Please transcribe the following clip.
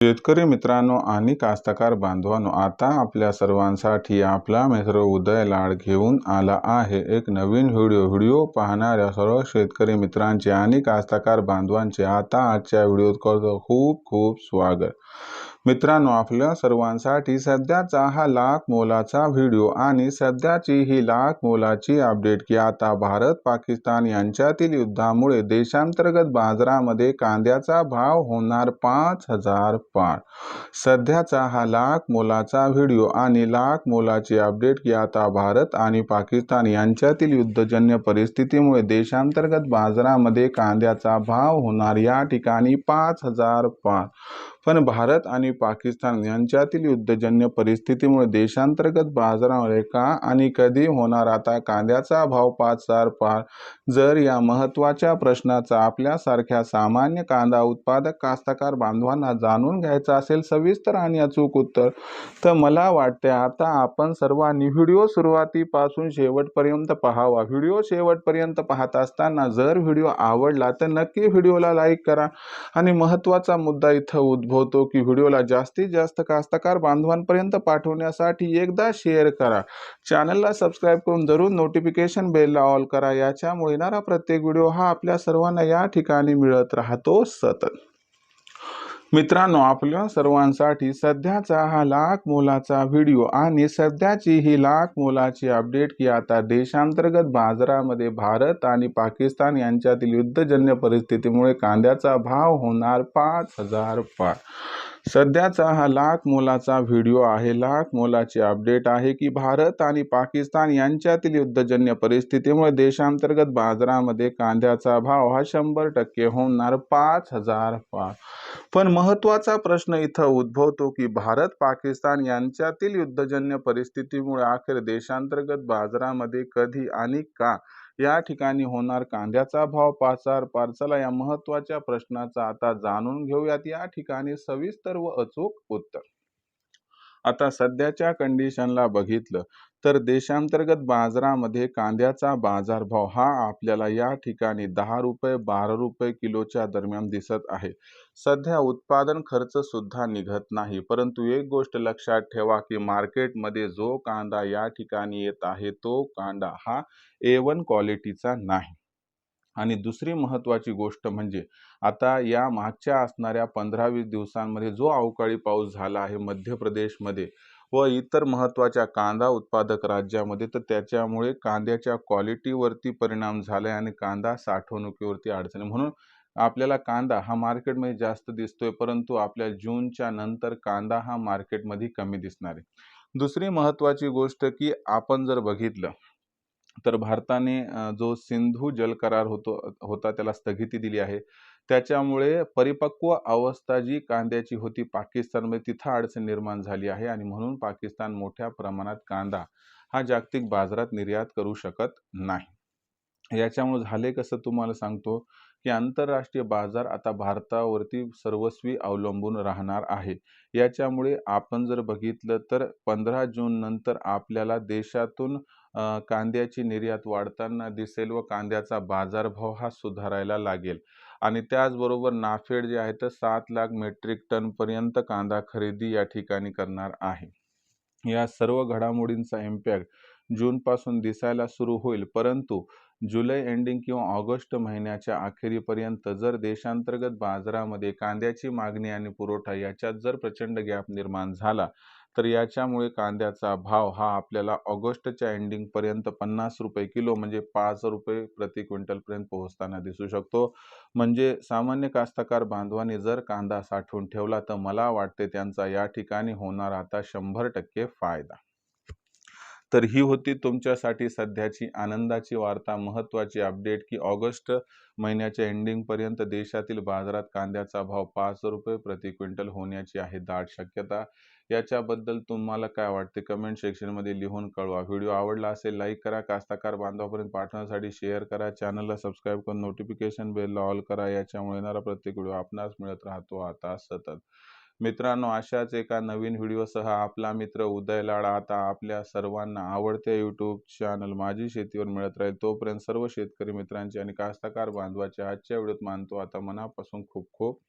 शेतकरी मित्रांनो आणि कास्तकार बांधवांनो आता आपल्या सर्वांसाठी आपला मित्र उदय लाड घेऊन आला आहे एक नवीन व्हिडिओ. व्हिडिओ पाहणाऱ्या सर्व शेतकरी मित्रांचे आणि कास्तकार बांधवांचे आता आजच्या व्हिडिओत करतो खूप खूप स्वागत. मित्रांनो आपल्या सर्वांसाठी सध्याचा हा लाख मोलाचा व्हिडिओ आणि सध्याची ही लाख मोलाची अपडेट की आता भारत पाकिस्तान यांच्यातील युद्धामुळे देशांतर्गत बाजारामध्ये कांद्याचा भाव होणार पाच हजार पार. सध्याचा हा लाख मोलाचा व्हिडिओ आणि लाख मोलाची अपडेट की आता भारत आणि पाकिस्तान यांच्यातील युद्धजन्य परिस्थितीमुळे देशांतर्गत बाजारामध्ये कांद्याचा भाव होणार या ठिकाणी पाच हजार पार. पण भारत आणि पाकिस्तान यांच्यातील युद्धजन्य परिस्थितीमुळे देशांतर्गत बाजारामध्ये का आणि कधी होणार आता कांद्याचा भाव पाच हजार पार. जर या महत्त्वाच्या प्रश्नाचा आपल्यासारख्या सामान्य कांदा उत्पादक कास्तकार बांधवांना जाणून घ्यायचा असेल सविस्तर आणि अचूक उत्तर तर मला वाटते आता आपण सर्वांनी व्हिडिओ सुरुवातीपासून शेवटपर्यंत पाहावा. व्हिडिओ शेवटपर्यंत पाहत असताना जर व्हिडिओ आवडला तर नक्की व्हिडिओला लाईक करा. आणि महत्त्वाचा मुद्दा इथं उद्भवतो की व्हिडिओला जास्तीत जास्त कास्तकार बांधवांपर्यंत पाठवण्यासाठी एकदा शेअर करा. चॅनलला सबस्क्राईब करून जरूर नोटिफिकेशन बेलला ऑल करा. याच्यामुळे येणारा प्रत्येक व्हिडिओ हा आपल्या सर्वांना या ठिकाणी मिळत राहतो. सतत. मित्रांनो आपल्या सर्वांसाठी सध्याचा हा लाख मोलाचा व्हिडिओ आणि सध्याची ही लाख मोलाची अपडेट की आता देशांतर्गत बाजारामध्ये भारत आणि पाकिस्तान यांच्यातील युद्धजन्य परिस्थितीमुळे कांद्याचा भाव होणार पाच हजार पाच सध्याचा हा लाख मोलाचा व्हिडिओ आहे. लाख मोलाची अपडेट आहे की भारत आणि पाकिस्तान यांच्यातील युद्धजन्य परिस्थितीमुळे देशांतर्गत बाजारामध्ये कांद्याचा भाव हा शंभर टक्के होणार पाच हजार पाच पण महत्त्वाचा प्रश्न इथं उद्भवतो की भारत पाकिस्तान यांच्यातील युद्धजन्य परिस्थितीमुळे अखेर देशांतर्गत बाजारामध्ये कधी आणि का या ठिकाणी होणार कांद्याचा भाव पाचार पार्सला या महत्त्वाच्या प्रश्नाचा आता जाणून घेऊयात. या ठिकाणी सविस्तर व अचूक उत्तर. आता सध्याच्या कंडिशनला बघितलं तर देशांतर्गत बाजारामध्ये कांद्याचा बाजारभाव हा आपल्याला या ठिकाणी दहा रुपये बारा रुपये किलोच्या दरम्यान दिसत आहे. सध्या उत्पादन खर्च सुद्धा निघत नाही. परंतु एक गोष्ट लक्षात ठेवा की मार्केटमध्ये जो कांदा या ठिकाणी येत आहे तो कांदा हा ए वन क्वालिटीचा नाही. आणि दुसरी महत्त्वाची गोष्ट म्हणजे आता या मागच्या असणाऱ्या पंधरा वीस दिवसांमध्ये जो अवकाळी पाऊस झाला आहे मध्य प्रदेशमध्ये व इतर महत्त्वाच्या कांदा उत्पादक राज्यामध्ये तर त्याच्यामुळे कांद्याच्या क्वालिटीवरती परिणाम झाला आहे आणि कांदा साठवणुकीवरती अडचणी म्हणून आपल्याला कांदा हा मार्केटमध्ये जास्त दिसतोय परंतु आपल्या जूनच्या नंतर कांदा हा मार्केटमध्ये कमी दिसणार आहे. दुसरी महत्त्वाची गोष्ट की आपण जर बघितलं तर भारताने जो सिंधू जल करार होतो होता त्याला स्थगिती दिली आहे. त्याच्यामुळे परिपक्व अवस्था जी कांद्याची होती पाकिस्तानमध्ये तिथं अडचण निर्माण झाली आहे आणि म्हणून पाकिस्तान मोठ्या प्रमाणात कांदा हा जागतिक बाजारात निर्यात करू शकत नाही. याच्यामुळे झाले कसं तुम्हाला सांगतो? की आंतरराष्ट्रीय बाजार आता भारतावरती सर्वस्वी अवलंबून राहणार आहे. याच्यामुळे आपण जर बघितलं तर पंधरा जून नंतर आपल्याला देशातून कांद्याची निर्यात वाढताना दिसेल व कांद्याचा बाजारभाव हा सुधारायला लागेल. आणि त्याचबरोबर नाफेड जे आहे तर सात लाख मेट्रिक टनपर्यंत कांदा खरेदी या ठिकाणी करणार आहे. या सर्व घडामोडींचा इम्पॅक्ट जूनपासून दिसायला सुरू होईल. परंतु जुलै एंडिंग किंवा ऑगस्ट महिन्याच्या अखेरीपर्यंत जर देशांतर्गत बाजारामध्ये कांद्याची मागणी आणि पुरवठा याच्यात जर प्रचंड गॅप निर्माण झाला तर याच्यामुळे कांद्याचा भाव हा आपल्याला ऑगस्टच्या एंडिंगपर्यंत पन्नास रुपये किलो म्हणजे पाच रुपये प्रति क्विंटलपर्यंत पोहोचताना दिसू शकतो. म्हणजे सामान्य कास्तकार बांधवाने जर कांदा साठवून ठेवला तर मला वाटते त्यांचा या ठिकाणी होणार आता शंभर टक्के फायदा. तर ही होती तुमच्यासाठी सध्याची आनंदाची वार्ता महत्त्वाची अपडेट की ऑगस्ट महिन्याच्या एंडिंगपर्यंत देशातील बाजारात कांद्याचा भाव पाच रुपये प्रति क्विंटल होण्याची आहे दाट शक्यता. याच्याबद्दल तुम्हाला काय वाटते? कमेंट सेक्शनमध्ये लिहून कळवा. व्हिडिओ आवडला असेल लाईक करा. कास्ताकार बांधवापर्यंत पाठवण्यासाठी शेअर करा. चॅनलला सबस्क्राईब करून नोटिफिकेशन बेलला ऑल करा. याच्यामुळे येणारा प्रत्येक व्हिडिओ आपणास मिळत राहतो. आता सतत. मित्रांनो अशाच एका नवीन व्हिडिओसह आपला मित्र उदय लाड आता आपल्या सर्वांना आवडत्या यूट्यूब चॅनल माझी शेतीवर मिळत राहील. तोपर्यंत सर्व शेतकरी मित्रांचे आणि कास्तकार बांधवाचे आजच्या व्हिडिओत मानतो. आता मनापासून खूप खूप